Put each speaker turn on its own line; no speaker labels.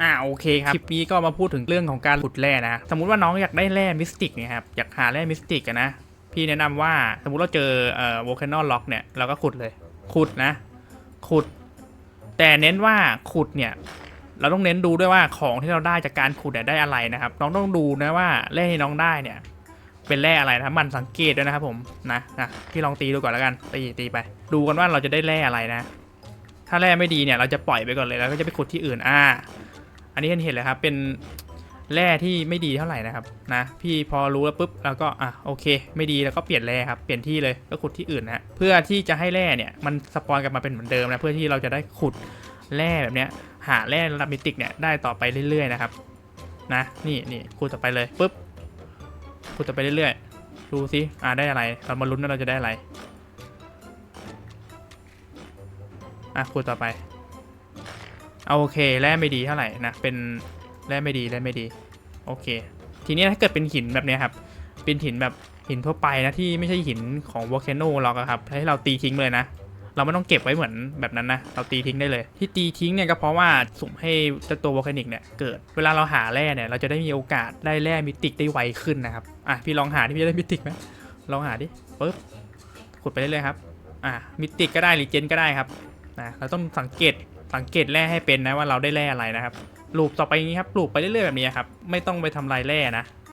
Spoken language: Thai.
อ่าโอเคครับคลิปนี้ก็มาพูดถึงเรื่องของการขุดแร่นะสมมุติว่าน้องอยากได้แร่มิสติกเนี่ยครับอยากหาแร่มิสติกนะพี่แนะนำว่าสมมุติเราเจอเอ่อโวลคานอลล็อกเนี่ยเราก็ขุดเลยขุดนะ ขุด แต่เน้นว่าขุดเนี่ย เราต้องเน้นดูด้วยว่าของที่เราได้จากการขุดเนี่ยได้อะไรนะครับ น้องต้องดูนะว่าแร่ที่น้องได้เนี่ย เป็นแร่อะไรนะมันสังเกตด้วยนะครับผมนะนะพี่ลองตีดูก่อนแล้วกันตีตีไป ดูกันว่าเราจะได้แร่อะไรนะ ถ้าแร่ไม่ดีเนี่ยเราจะปล่อยไปก่อนเลยแล้วก็จะไปขุดที่อื่นอ่า อันนี้เห็นเห็นเลยครับ เป็นแร่ที่ไม่ดีเท่าไหร่นะครับนะ พี่พอรู้แล้วปุ๊บเราก็อะโอเค ไม่ดีแล้วก็เปลี่ยนแร่ครับเปลี่ยนที่เลยก็ขุดที่อื่นนะเพื่อที่จะให้แร่เนี่ยมันสปอนกลับมาเป็นเหมือนเดิมนะเพื่อที่เราจะได้ขุดแร่แบบเนี้ยหาแร่ระดับมิติกเนี่ยได้ต่อไปเรื่อยๆนะครับนะนี่นี่ขุดต่อไปเลยปุ๊บขุดต่อไปเรื่อยๆดูสิอ่าได้อะไร เรามาลุ้นว่าเราจะได้อะไรอะขุดต่อไป เอาโอเคแร่ไม่ดีเท่าไหร่นะเป็นแร่ไม่ดีแร่ไม่ดีโอเค ทีนี้ถ้าเกิดเป็นหินแบบนี้ครับเป็นหินแบบหินทั่วไปนะที่ไม่ใช่หินของวอลเคโนล็อกครับให้เราตีทิ้งเลยนะ เราไม่ต้องเก็บไว้เหมือนแบบนั้นนะเราตีทิ้งได้เลย ที่ตีทิ้งเนี่ยก็เพราะว่าสุ่มให้ตัววอลเคนิกเนี่ยเกิดเวลาเราหาแร่เนี่ยเราจะได้มีโอกาสได้แร่มิติกได้ไวขึ้นนะครับอะพี่ลองหาที่พี่จะได้มิติกไหมลองหาดิปึ๊บขุดไปเรื่อยๆครับอะมิติกก็ได้หรือเจนก็ได้ครับ นะเราต้องสังเกตสังเกตแร่ให้เป็นนะว่าเราได้แร่อะไรนะครับลูปต่อไปงนี้ครับลูปไปเรื่อยๆแบบนี้ครับ ไม่ต้องไปทำลายแร่นะ